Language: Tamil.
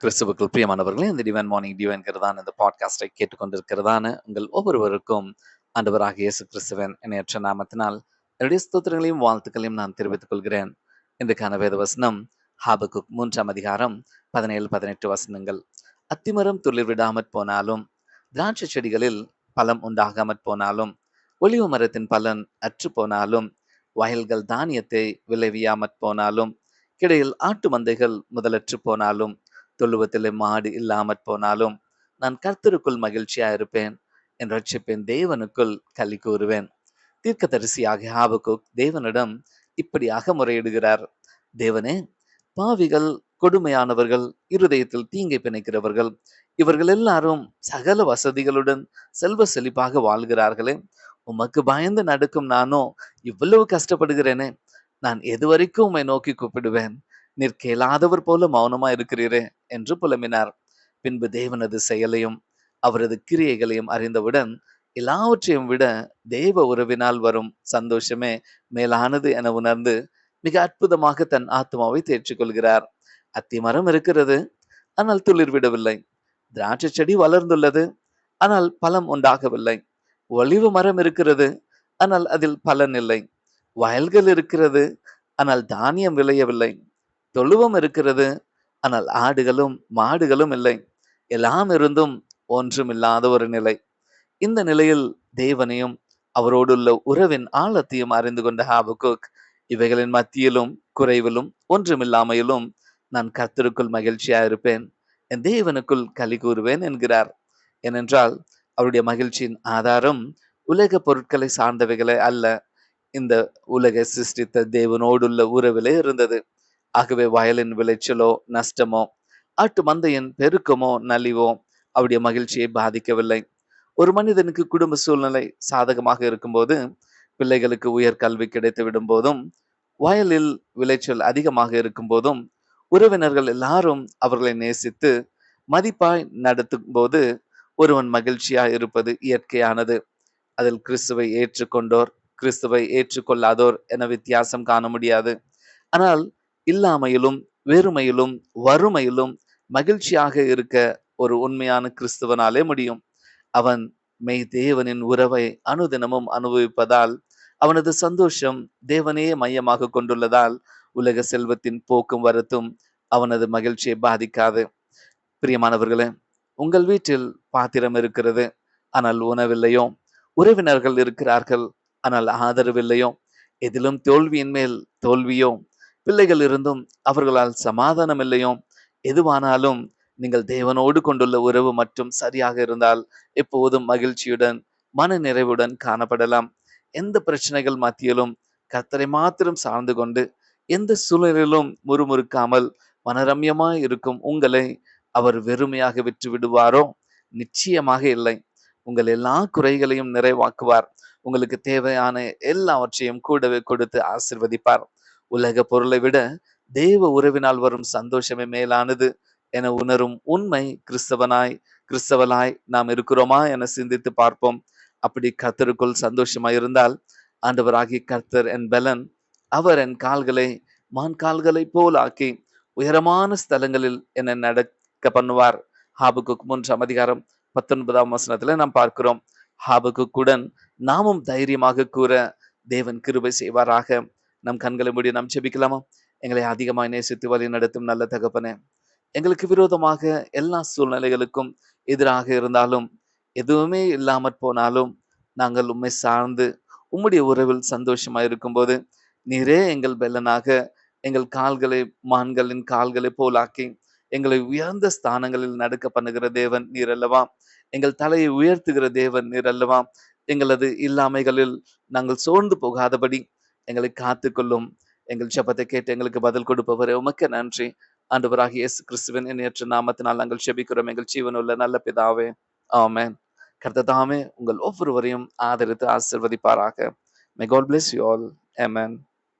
கிறிஸ்துவுக்குள் பிரியமானவர்களே இந்த டிவைன் மார்னிங் டிவைன் என்கிறதான இந்த பாட்காஸ்டை கேட்டுக்கொண்டிருக்கிறதான உங்கள் ஒவ்வொருவருக்கும் ஆண்டவராக இயேசு கிறிஸ்துவன் இணையற்ற நாமத்தினால் என்னுடைய ஸ்தோத்திரங்களையும் வாழ்த்துக்களையும் நான் தெரிவித்துக் கொள்கிறேன். இன்றைக்கான வேத வசனம் ஹாபகுக் மூன்றாம் அதிகாரம் பதினேழு பதினெட்டு வசனங்கள். அத்திமரம் துளிர் விடாமற் போனாலும் திராட்சை செடிகளில் பலம் உண்டாகாமற் போனாலும் ஒளிவு மரத்தின் பலன் அற்று போனாலும் வயல்கள் தானியத்தை விளைவியாமற் போனாலும் கிடையில் ஆட்டு மந்தைகள் முதலற்று போனாலும் தொழுவத்திலே மாடு இல்லாமற் போனாலும் நான் கர்த்தருக்குள் மகிழ்ச்சியா இருப்பேன் என் ரட்சிப்பேன் தேவனுக்குள் களி கூறுவேன். தீர்க்கதரிசியாக ஹாபகுக் தேவனிடம் இப்படியாக முறையிடுகிறார் தேவனே பாவிகள் கொடுமையானவர்கள் இருதயத்தில் தீங்கை பிணைக்கிறவர்கள் இவர்கள் எல்லாரும் சகல வசதிகளுடன் செல்வ செழிப்பாக வாழ்கிறார்களே. உமக்கு பயந்து நடக்கும் நானோ இவ்வளவு கஷ்டப்படுகிறேனே. நான் எதுவரைக்கும் உம்மை நோக்கி கூப்பிடுவேன். நீர் கேளாதவர் போல மௌனமா இருக்கிறீரே என்று புலம்பினார். பின்பு தேவனது செயலையும் அவரது கிரியைகளையும் அறிந்தவுடன் எல்லாவற்றையும் விட தேவ உறவினால் வரும் சந்தோஷமே மேலானது என உணர்ந்து மிக அற்புதமாக தன் ஆத்மாவை தேற்றிக்கொள்கிறார். அத்தி மரம் இருக்கிறது ஆனால் துளிர் விடவில்லை. திராட்சை செடி வளர்ந்துள்ளது ஆனால் பலம் உண்டாகவில்லை. ஒளிவு மரம் இருக்கிறது ஆனால் அதில் பலன் இல்லை. வயல்கள் இருக்கிறது ஆனால் தானியம் விளையவில்லை. தொழுவம் இருக்கிறது. ஆனால் ஆடுகளும் மாடுகளும் இல்லை. எல்லாம் இருந்தும் ஒன்றும் இல்லாத ஒரு நிலை. இந்த நிலையில் தேவனையும் அவரோடுள்ள உறவின் ஆழத்தையும் அறிந்து கொண்ட ஹாபுகுக் இவைகளின் மத்தியிலும் குறைவிலும் ஒன்றுமில்லாமையிலும் நான் கர்த்தருக்குள் மகிழ்ச்சியா இருப்பேன் என் தேவனுக்குள் களி கூறுவேன் என்கிறார். ஏனென்றால் அவருடைய மகிழ்ச்சியின் ஆதாரம் உலக பொருட்களை சார்ந்தவைகளே அல்ல. இந்த உலகை சிருஷ்டித்த தேவனோடுள்ள உறவிலே இருந்தது. ஆகவே வயலின் விளைச்சலோ நஷ்டமோ ஆட்டு மந்தையின் பெருக்கமோ நலிவோ அவருடைய மகிழ்ச்சியை பாதிக்கவில்லை. ஒரு மனிதனுக்கு குடும்ப சூழ்நிலை சாதகமாக இருக்கும்போது பிள்ளைகளுக்கு உயர் கல்வி கிடைத்து விடும் போதும் வயலில் விளைச்சல் அதிகமாக இருக்கும் போதும் உறவினர்கள் எல்லாரும் அவர்களை நேசித்து மதிப்பாய் நடத்தும் போது ஒருவன் மகிழ்ச்சியாய் இருப்பது இயற்கையானது. அதில் கிறிஸ்துவை ஏற்றுக்கொண்டோர் கிறிஸ்துவை ஏற்றுக்கொள்ளாதோர் என வித்தியாசம் காண முடியாது. ஆனால் இல்லாமையிலும் வெறுமையிலும் வறுமையிலும் மகிழ்ச்சியாக இருக்க ஒரு உண்மையான கிறிஸ்துவனாலே முடியும். அவன் மெய் தேவனின் உறவை அனுதினமும் அனுபவிப்பதால் அவனது சந்தோஷம் தேவனையே மையமாக கொண்டுள்ளதால் உலக செல்வத்தின் போக்கும் வரத்தும் அவனது மகிழ்ச்சியை பாதிக்காது. பிரியமானவர்களே உங்கள் வீட்டில் பாத்திரம் இருக்கிறது ஆனால் உணவில்லையோ? உறவினர்கள் இருக்கிறார்கள் ஆனால் ஆதரவில்லையோ? எதிலும் தோல்வியின் மேல் தோல்வியோ? பிள்ளைகள் இருந்தும் அவர்களால் சமாதானம் இல்லையோ எதுவானாலும் நீங்கள் தேவனோடு கொண்டுள்ள உறவு மற்றும் சரியாக இருந்தால் எப்போதும் மகிழ்ச்சியுடன் மன நிறைவுடன் காணப்படலாம். எந்த பிரச்சனைகள் மத்தியிலும் கர்த்தரை மாத்திரம் சார்ந்து கொண்டு எந்த சூழலிலும் முறுமுறுக்காமல் மனரம்யமாய் இருக்கும் உங்களை அவர் வெறுமையாக விற்று விடுவாரோ? நிச்சயமாக இல்லை. உங்கள் எல்லா குறைகளையும் நிறைவாக்குவார். உங்களுக்கு தேவையான எல்லாவற்றையும் கூடவே கொடுத்து ஆசிர்வதிப்பார். உலக பொருளை விட தேவ உறவினால் வரும் சந்தோஷமே மேலானது என உணரும் உண்மை கிறிஸ்தவனாய் கிறிஸ்தவனாய் நாம் இருக்கிறோமா என சிந்தித்து பார்ப்போம். அப்படி கர்த்தருக்குள் சந்தோஷமாய் இருந்தால் ஆண்டவராகி கர்த்தர் என் பலன். அவர் என் கால்களை மான் கால்களை போல் ஆக்கி உயரமான ஸ்தலங்களில் என்னை நடக்க பண்ணுவார். ஹாபுக்கு மூன்றாம் அதிகாரம் பத்தொன்பதாம் வசனத்துல நாம் பார்க்கிறோம். ஹாபுக்குடன் நாமும் தைரியமாக கூற தேவன் கிருபை செய்வாராக. நம் கண்களை மூடி நாம் செபிக்கலாமா எங்களை அதிகமாக நேசித்து வழி நடத்தும் நல்ல தகப்பனே எங்களுக்கு விரோதமாக எல்லா சூழ்நிலைகளுக்கும் எதிராக இருந்தாலும் எதுவுமே இல்லாமற் போனாலும் நாங்கள் உண்மை சார்ந்து உம்முடைய உறவில் சந்தோஷமா இருக்கும்போது நீரே எங்கள் பெல்லனாக எங்கள் கால்களை மான்களின் கால்களை போலாக்கி எங்களை உயர்ந்த ஸ்தானங்களில் நடக்க பண்ணுகிற தேவன் நீர் அல்லவா? எங்கள் தலையை உயர்த்துகிற தேவன் நீர் அல்லவா? எங்களது இல்லாமைகளில் நாங்கள் சோர்ந்து போகாதபடி எங்களை காத்துக்கொள்ளும். எங்கள் ஜபத்தை கேட்டு எங்களுக்கு பதில் கொடுப்பவரே உமக்கு நன்றி. ஆண்டவராக இயேசு கிறிஸ்துவின் நேற்று நாமத்தினால் நாங்கள் செபிக்கிறோம் எங்கள் ஜீவனுள்ள நல்ல பிதாவே ஆமென். கர்த்ததாமே உங்கள் ஒவ்வொருவரையும் ஆதரித்து ஆசிர்வதிப்பாராக. May God bless you all amen